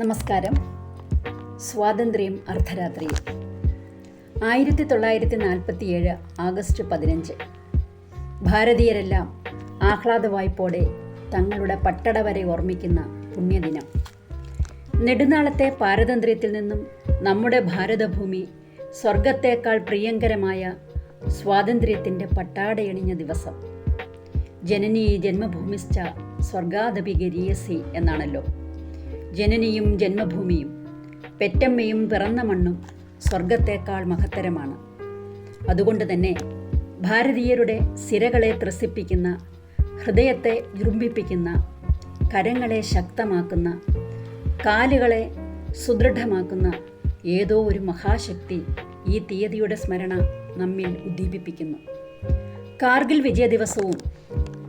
നമസ്കാരം. സ്വാതന്ത്ര്യം അർദ്ധരാത്രിയിൽ. ആയിരത്തി തൊള്ളായിരത്തി നാൽപ്പത്തിയേഴ് ആഗസ്റ്റ് പതിനഞ്ച്. ഭാരതീയരെല്ലാം ആഹ്ലാദ വായ്പോടെ തങ്ങളുടെ പട്ടട വരെ ഓർമ്മിക്കുന്ന പുണ്യദിനം. നെടുനാളത്തെ പാരതന്ത്ര്യത്തിൽ നിന്നും നമ്മുടെ ഭാരതഭൂമി സ്വർഗത്തേക്കാൾ പ്രിയങ്കരമായ സ്വാതന്ത്ര്യത്തിന്റെ പട്ടാടയണിഞ്ഞ ദിവസം. ജനനീ ജന്മഭൂമിസ്ഥ സ്വർഗാധപി ഗരീയസി എന്നാണല്ലോ. ജനനിയും ജന്മഭൂമിയും പെറ്റമ്മയും പിറന്ന മണ്ണും സ്വർഗത്തേക്കാൾ മഹത്തരമാണ്. അതുകൊണ്ട് തന്നെ ഭാരതീയരുടെ സിരകളെ ത്രസിപ്പിക്കുന്ന ഹൃദയത്തെ ജൃംഭിപ്പിക്കുന്ന കരങ്ങളെ ശക്തമാക്കുന്ന കാലുകളെ സുദൃഢമാക്കുന്ന ഏതോ ഒരു മഹാശക്തി ഈ തീയതിയുടെ സ്മരണ നമ്മിൽ ഉദ്ദീപിപ്പിക്കുന്നു. കാർഗിൽ വിജയ ദിവസവും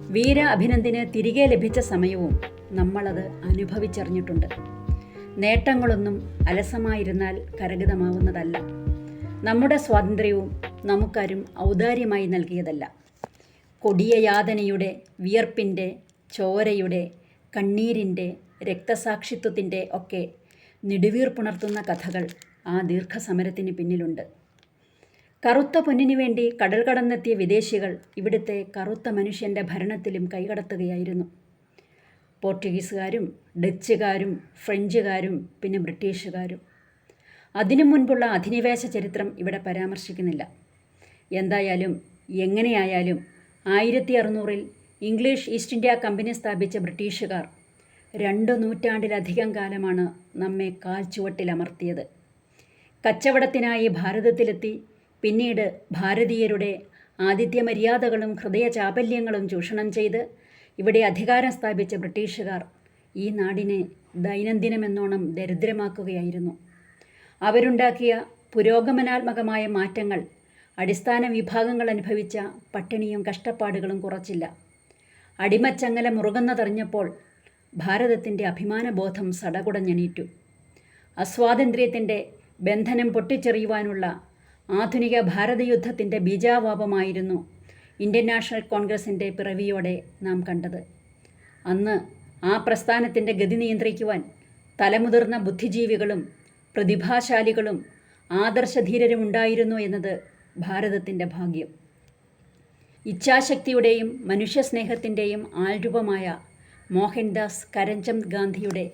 വീര അഭിനന്ദിന് തിരികെ ലഭിച്ച സമയവും നമ്മളത് അനുഭവിച്ചറിഞ്ഞിട്ടുണ്ട്. നേട്ടങ്ങളൊന്നും അലസമായിരുന്നാൽ കരകിതമാവുന്നതല്ല നമ്മുടെ സ്വാതന്ത്ര്യവും നമുക്കാരും ഔദാര്യമായി നൽകിയതല്ല. കൊടിയ യാതനയുടെ വിയർപ്പിന്റെ ചോരയുടെ കണ്ണീരിന്റെ രക്തസാക്ഷിത്വത്തിന്റെ ഒക്കെ നെടുവീർപ്പുണർത്തുന്ന കഥകൾ ആ ദീർഘസമരത്തിന് പിന്നിലുണ്ട്. കറുത്ത പൊന്നിനു വേണ്ടി കടൽ കടന്നെത്തിയ വിദേശികൾ ഇവിടുത്തെ കറുത്ത മനുഷ്യന്റെ ഭരണത്തിലും കൈകടത്തുകയായിരുന്നു. പോർച്ചുഗീസുകാരും ഡച്ചുകാരും ഫ്രഞ്ചുകാരും പിന്നെ ബ്രിട്ടീഷുകാരും. അതിനു മുൻപുള്ള അധിനിവേശ ചരിത്രം ഇവിടെ പരാമർശിക്കുന്നില്ല. എന്തായാലും എങ്ങനെയായാലും ആയിരത്തി അറുന്നൂറിൽ ഇംഗ്ലീഷ് ഈസ്റ്റ് ഇന്ത്യ കമ്പനി സ്ഥാപിച്ച ബ്രിട്ടീഷുകാർ രണ്ട് നൂറ്റാണ്ടിലധികം കാലമാണ് നമ്മെ കാൽച്ചുവട്ടിലമർത്തിയത്. കച്ചവടത്തിനായി ഭാരതത്തിലെത്തി പിന്നീട് ഭാരതീയരുടെ ആതിഥ്യ മര്യാദകളും ഹൃദയചാപല്യങ്ങളും ചൂഷണം ചെയ്ത് ഇവിടെ അധികാരം സ്ഥാപിച്ച ബ്രിട്ടീഷുകാർ ഈ നാടിനെ ദൈനംദിനമെന്നോണം ദരിദ്രമാക്കുകയായിരുന്നു. അവരുണ്ടാക്കിയ പുരോഗമനാത്മകമായ മാറ്റങ്ങൾ അടിസ്ഥാന വിഭാഗങ്ങൾ അനുഭവിച്ച പട്ടിണിയും കഷ്ടപ്പാടുകളും കുറച്ചില്ല. അടിമച്ചങ്ങല മുറുകുന്നതറിഞ്ഞപ്പോൾ ഭാരതത്തിന്റെ അഭിമാനബോധം സടകുടഞ്ഞെണീറ്റു. അസ്വാതന്ത്ര്യത്തിന്റെ ബന്ധനം പൊട്ടിച്ചെറിയുവാനുള്ള ആധുനിക ഭാരതയുദ്ധത്തിന്റെ ബീജാവാപമായിരുന്നു ഇന്ത്യൻ നാഷണൽ കോൺഗ്രസിന്റെ പിറവിയോടെ നാം കണ്ടത്. അന്ന് ആ പ്രസ്ഥാനത്തിന്റെ ഗതി നിയന്ത്രിക്കുവാൻ തലമുതിർന്ന ബുദ്ധിജീവികളും പ്രതിഭാശാലികളും ആദർശധീരരും ഉണ്ടായിരുന്നു എന്നത് ഭാരതത്തിന്റെ ഭാഗ്യം. ഇച്ഛാശക്തിയുടെയും മനുഷ്യസ്നേഹത്തിന്റെയും ആൾരൂപമായ മോഹൻദാസ് കരംചന്ദ് ഗാന്ധിയുടെ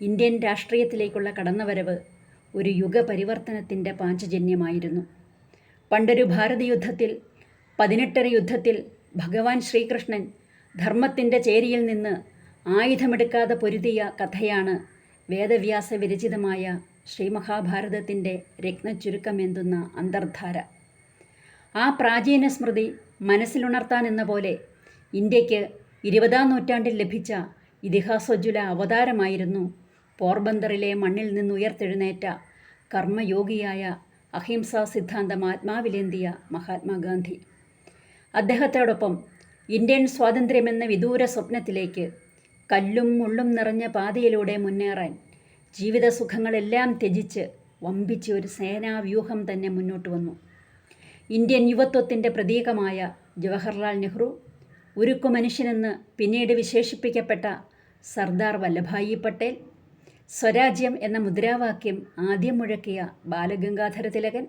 ഇന്ത്യൻ രാഷ്ട്രീയത്തിലേക്കുള്ള കടന്നുവരവ് ഒരു യുഗപരിവർത്തനത്തിന്റെ പാഞ്ചജന്യമായിരുന്നു പണ്ടൊരു ഭാരതയുദ്ധത്തിൽ പതിനെട്ടര യുദ്ധത്തിൽ ഭഗവാൻ ശ്രീകൃഷ്ണൻ ധർമ്മത്തിന്റെ ചേരിയിൽ നിന്ന് ആയുധമെടുക്കാതെ പൊരുതിയ കഥയാണ് വേദവ്യാസ വിരചിതമായ ശ്രീമഹാഭാരതത്തിന്റെ രത്നച്ചുരുക്കമെന്തുന്ന അന്തർധാര. ആ പ്രാചീന സ്മൃതി മനസ്സിലുണർത്താനെന്ന പോലെ ഇന്ത്യയ്ക്ക് ഇരുപതാം നൂറ്റാണ്ടിൽ ലഭിച്ച ഇതിഹാസോജ്വല അവതാരമായിരുന്നു പോർബന്തറിലെ മണ്ണിൽ നിന്നുയർത്തെഴുന്നേറ്റ കർമ്മയോഗിയായ അഹിംസാ സിദ്ധാന്തം ആത്മാവിലേന്തിയ മഹാത്മാഗാന്ധി. അദ്ദേഹത്തോടൊപ്പം ഇന്ത്യൻ സ്വാതന്ത്ര്യമെന്ന വിദൂര സ്വപ്നത്തിലേക്ക് കല്ലും മുള്ളും നിറഞ്ഞ പാതയിലൂടെ മുന്നേറാൻ ജീവിതസുഖങ്ങളെല്ലാം ത്യജിച്ച് വമ്പിച്ച ഒരു സേനാവ്യൂഹം തന്നെ മുന്നോട്ട് വന്നു. ഇന്ത്യൻ യുവത്വത്തിന്റെ പ്രതീകമായ ജവഹർലാൽ നെഹ്റു ഉരുക്കു മനുഷ്യനെന്ന് പിന്നീട് വിശേഷിപ്പിക്കപ്പെട്ട സർദാർ വല്ലഭായി പട്ടേൽ സ്വരാജ്യം എന്ന മുദ്രാവാക്യം ആദ്യം മുഴക്കിയ ബാലഗംഗാധര തിലകൻ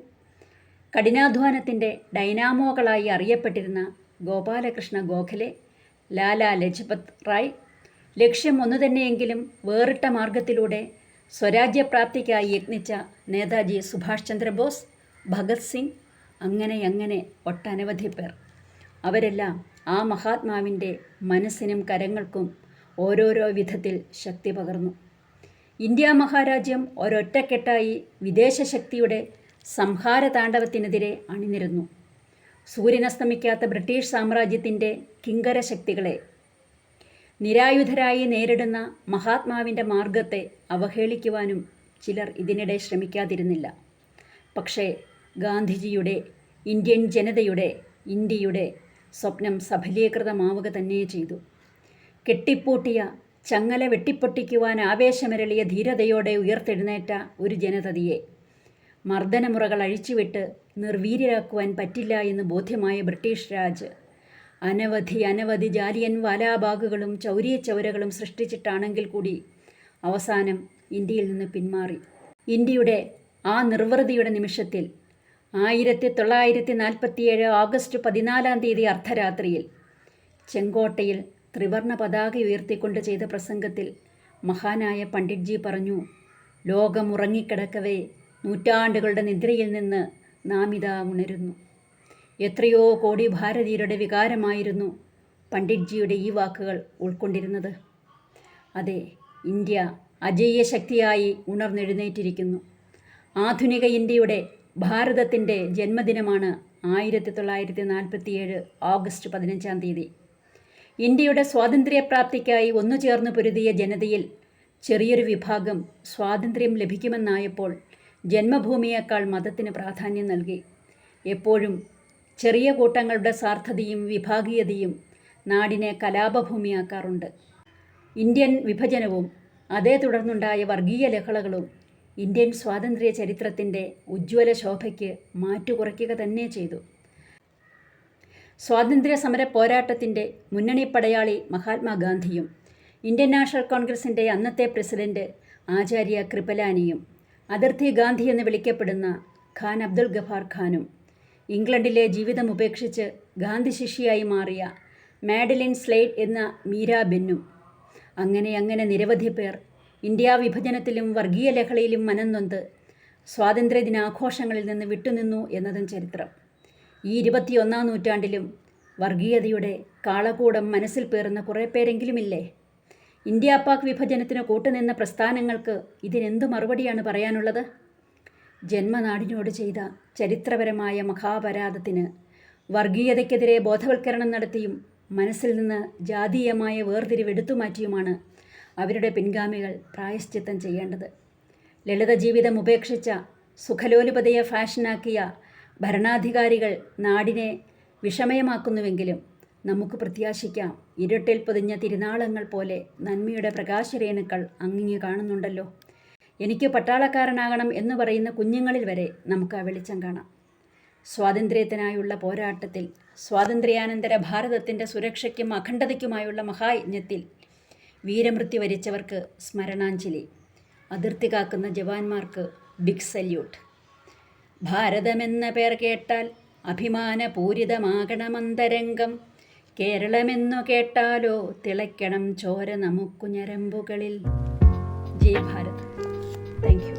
കഠിനാധ്വാനത്തിന്റെ ഡൈനാമോകളായി അറിയപ്പെട്ടിരുന്ന ഗോപാലകൃഷ്ണ ഗോഖലെ ലാലാ ലജ്പത് റായ് ലക്ഷ്യം ഒന്നു തന്നെയെങ്കിലും വേറിട്ട മാർഗത്തിലൂടെ സ്വരാജ്യപ്രാപ്തിക്കായി യത്നിച്ച നേതാജി സുഭാഷ് ചന്ദ്രബോസ് ഭഗത് സിംഗ് അങ്ങനെ അങ്ങനെ ഒട്ടനവധി പേർ. അവരെല്ലാം ആ മഹാത്മാവിന്റെ മനസ്സിനും കരങ്ങൾക്കും ഓരോരോ വിധത്തിൽ ശക്തി പകർന്നു. ഇന്ത്യ മഹാരാജ്യം ഒരൊറ്റക്കെട്ടായി വിദേശ ശക്തിയുടെ സംഹാര താണ്ഡവത്തിനെതിരെ അണിനിരന്നു സൂര്യനസ്തമിക്കാത്ത ബ്രിട്ടീഷ് സാമ്രാജ്യത്തിന്റെ കിങ്കര ശക്തികളെ നിരായുധരായി നേരിടുന്ന മഹാത്മാവിന്റെ മാർഗത്തെ അവഹേളിക്കുവാനും ചിലർ ഇതിനിടെ ശ്രമിക്കാതിരുന്നില്ല. പക്ഷേ ഗാന്ധിജിയുടെ ഇന്ത്യൻ ജനതയുടെ ഇന്ത്യയുടെ സ്വപ്നം സഫലീകൃതമാവുക തന്നെ ചെയ്തു. കെട്ടിപ്പൂട്ടിയ ചങ്ങല വെട്ടിപ്പൊട്ടിക്കുവാൻ ആവേശമരളിയ ധീരതയോടെ ഉയർത്തെഴുന്നേറ്റ ഒരു ജനതതിയെ. മർദ്ദനമുറകൾ അഴിച്ചുവിട്ട് നിർവീര്യരാക്കുവാൻ പറ്റില്ല എന്ന് ബോധ്യമായ ബ്രിട്ടീഷ് രാജ്. അനവധി അനവധി ജാലിയൻ വാലാബാഗുകളും ചൗരിയച്ചവരകളും സൃഷ്ടിച്ചിട്ടാണെങ്കിൽ കൂടി അവസാനം ഇന്ത്യയിൽ നിന്ന് പിന്മാറി. ഇന്ത്യയുടെ ആ നിർവൃതിയുടെ നിമിഷത്തിൽ ആയിരത്തി തൊള്ളായിരത്തി നാൽപ്പത്തിയേഴ് ഓഗസ്റ്റ് പതിനാലാം തീയതി അർദ്ധരാത്രിയിൽ ചെങ്കോട്ടയിൽ ത്രിവർണ പതാക ഉയർത്തിക്കൊണ്ട് ചെയ്ത പ്രസംഗത്തിൽ മഹാനായ പണ്ഡിറ്റ്ജി പറഞ്ഞു ലോകം ഉറങ്ങിക്കിടക്കവേ നൂറ്റാണ്ടുകളുടെ നിദ്രയിൽ നിന്ന് നാം ഇതാ ഉണരുന്നു. എത്രയോ കോടി ഭാരതീയരുടെ വികാരമായിരുന്നു പണ്ഡിറ്റ്ജിയുടെ ഈ വാക്കുകൾ ഉൾക്കൊണ്ടിരുന്നത്. അതെ ഇന്ത്യ അജയ്യ ശക്തിയായി ഉണർന്നെഴുന്നേറ്റിരിക്കുന്നു. ആധുനിക ഇന്ത്യയുടെ ഭാരതത്തിന്റെ ജന്മദിനമാണ് ആയിരത്തി തൊള്ളായിരത്തി നാൽപ്പത്തിയേഴ് ഓഗസ്റ്റ് പതിനഞ്ചാം തീയതി. ഇന്ത്യയുടെ സ്വാതന്ത്ര്യപ്രാപ്തിക്കായി ഒന്നു ചേർന്ന് പൊരുതിയ ജനതയിൽ ചെറിയൊരു വിഭാഗം സ്വാതന്ത്ര്യം ലഭിക്കുമെന്നായപ്പോൾ ജന്മഭൂമിയേക്കാൾ മതത്തിന് പ്രാധാന്യം നൽകി. എപ്പോഴും ചെറിയ കൂട്ടങ്ങളുടെ സ്വാർത്ഥതയും വിഭാഗീയതയും നാടിനെ കലാപഭൂമിയാക്കാറുണ്ട്. ഇന്ത്യൻ വിഭജനവും അതേ തുടർന്നുണ്ടായ വർഗീയ ലഹളകളും ഇന്ത്യൻ സ്വാതന്ത്ര്യ ചരിത്രത്തിന്റെ ഉജ്ജ്വല ശോഭയ്ക്ക് മാറ്റുകുറയ്ക്കുക തന്നെ ചെയ്തു. സ്വാതന്ത്ര്യ സമര പോരാട്ടത്തിന്റെ മുന്നണി പടയാളി മഹാത്മാഗാന്ധിയും ഇന്ത്യൻ നാഷണൽ കോൺഗ്രസിന്റെ അന്നത്തെ പ്രസിഡന്റ് ആചാര്യ കൃപലാനിയും അതിർത്തി ഗാന്ധി എന്ന് വിളിക്കപ്പെടുന്ന ഖാൻ അബ്ദുൽ ഗഫാർ ഖാനും ഇംഗ്ലണ്ടിലെ ജീവിതം ഉപേക്ഷിച്ച് ഗാന്ധി ശിഷ്യയായി മാറിയ മാഡലിൻ സ്ലേറ്റ് എന്ന മീരാ ബെന്നും അങ്ങനെ അങ്ങനെ നിരവധി പേർ ഇന്ത്യ വിഭജനത്തിലും വർഗീയ ലഹളയിലും മനംനൊന്ത് സ്വാതന്ത്ര്യ ദിനാഘോഷങ്ങളിൽ നിന്ന് വിട്ടുനിന്നു എന്നതും ചരിത്രം. ഈ ഇരുപത്തിയൊന്നാം നൂറ്റാണ്ടിലും വർഗീയതയുടെ കാളകൂടം മനസ്സിൽ പേറുന്ന കുറേ പേരെങ്കിലുമില്ലേ? ഇന്ത്യ പാക് വിഭജനത്തിന് കൂട്ടുനിന്ന പ്രസ്ഥാനങ്ങൾക്ക് ഇതിനെന്തു മറുപടിയാണ് പറയാനുള്ളത്? ജന്മനാടിനോട് ചെയ്ത ചരിത്രപരമായ മഹാപരാധത്തിന് വർഗീയതയ്ക്കെതിരെ ബോധവൽക്കരണം നടത്തിയും മനസ്സിൽ നിന്ന് ജാതീയമായ വേർതിരിവെടുത്തു മാറ്റിയുമാണ് അവരുടെ പിൻഗാമികൾ പ്രായശ്ചിത്തം ചെയ്യേണ്ടത്. ലളിത ജീവിതം ഉപേക്ഷിച്ച സുഖലോലുപതയെ ഫാഷനാക്കിയ ഭരണാധികാരികൾ നാടിനെ വിഷമയമാക്കുന്നുവെങ്കിലും നമുക്ക് പ്രത്യാശിക്കാം ഇരുട്ടിൽ പൊതിഞ്ഞ തിരുനാളങ്ങൾ പോലെ നന്മയുടെ പ്രകാശരേണുക്കൾ അങ്ങിങ്ങ് കാണുന്നുണ്ടല്ലോ. എനിക്ക് പട്ടാളക്കാരനാകണം എന്ന് പറയുന്ന കുഞ്ഞുങ്ങളിൽ വരെ നമുക്ക് ആ വെളിച്ചം കാണാം. സ്വാതന്ത്ര്യത്തിനായുള്ള പോരാട്ടത്തിൽ സ്വാതന്ത്ര്യാനന്തര ഭാരതത്തിന്റെ സുരക്ഷയ്ക്കും അഖണ്ഡതയ്ക്കുമായുള്ള മഹായജ്ഞത്തിൽ വീരമൃത്യു വരിച്ചവർക്ക് സ്മരണാഞ്ജലി. അതിർത്തി കാക്കുന്ന ജവാന്മാർക്ക് ബിഗ് സല്യൂട്ട്. ഭാരതമെന്ന പേർ കേട്ടാൽ അഭിമാനപൂരിതമാകണമന്തരംഗം. കേരളമെന്നു കേട്ടാലോ തിളയ്ക്കണം ചോര നമുക്കു ഞരമ്പുകളിൽ ജയ് ഭാരത്. Thank you.